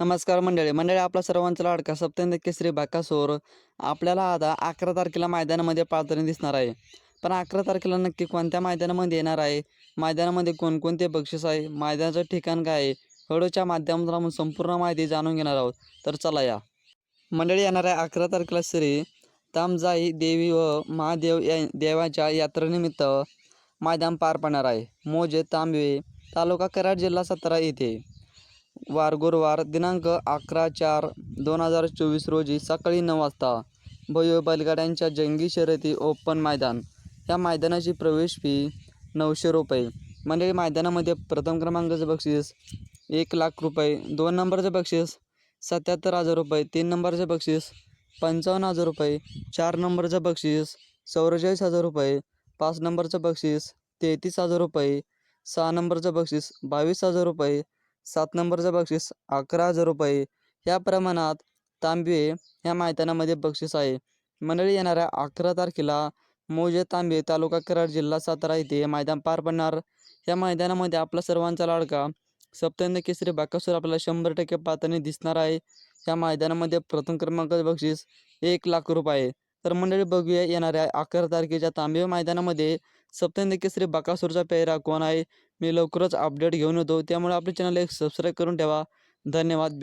नमस्कार मंडळी. मंडळी आपला सर्वांचा लाडका सप्तंद केसरी बाकासोर आपल्याला आता अकरा तारखेला मैदानामध्ये पाळताना दिसणार आहे. पण अकरा तारखेला नक्की कोणत्या मैदानामध्ये येणार आहे? मैदानामध्ये कोणकोणते बक्षीस आहे? मैदानाचं ठिकाण काय आहे? हळूच्या माध्यमातून आपण संपूर्ण माहिती जाणून घेणार आहोत. तर चला या. मंडळी येणार आहे अकरा तारखेला श्री तामजाई देवी व महादेव या देवाच्या यात्रेनिमित्त मैदान पार पडणार आहे. मोजे तांबवे तालुका कराड जिल्हा सातारा येथे. वार गुरुवार दिनांक अकरा चार दोन हजार चोवीस रोजी सकाळी नऊ वाजता भयो बैलगाड्यांच्या जंगी शर्यती ओपन मैदान. या मैदानाची प्रवेश फी नऊशे रुपये. म्हणजे मैदानामध्ये प्रथम क्रमांकाचं बक्षीस एक लाख रुपये दोन नंबरचं बक्षीस सत्याहत्तर हजार रुपये तीन नंबरचं बक्षीस पंचावन्न हजार रुपये चार नंबरचं बक्षीस चौवेचाळीस हजार रुपये पाच नंबरचं बक्षीस तेहतीस हजार रुपये सहा नंबरचं बक्षीस बावीस हजार रुपये सात नंबरचं बक्षीस अकरा हजार रुपये. या प्रमाणात तांबे या मैदानामध्ये बक्षीस आहे. मंडळी येणाऱ्या अकरा तारखेला मोजे तांबे तालुका कराड जिल्हा सातारा येथे मैदान पार पडणार. या मैदानामध्ये आपला सर्वांचा लाडका सप्तंद केसरी बाकासूर आपल्याला शंभर टक्के पाहताना दिसणार आहे. या मैदानामध्ये प्रथम क्रमांकाचं बक्षीस एक लाख रुपये तर मंडळी बघूया येणाऱ्या अकरा तारखेच्या तांबे मैदानामध्ये सप्तंद केसरी बाकासूरचा पेहरा कोण आहे? मी लवकरच अपडेट घेऊन येतो. त्यामुळे आपले चॅनल एक सबस्क्राईब करून ठेवा. धन्यवाद.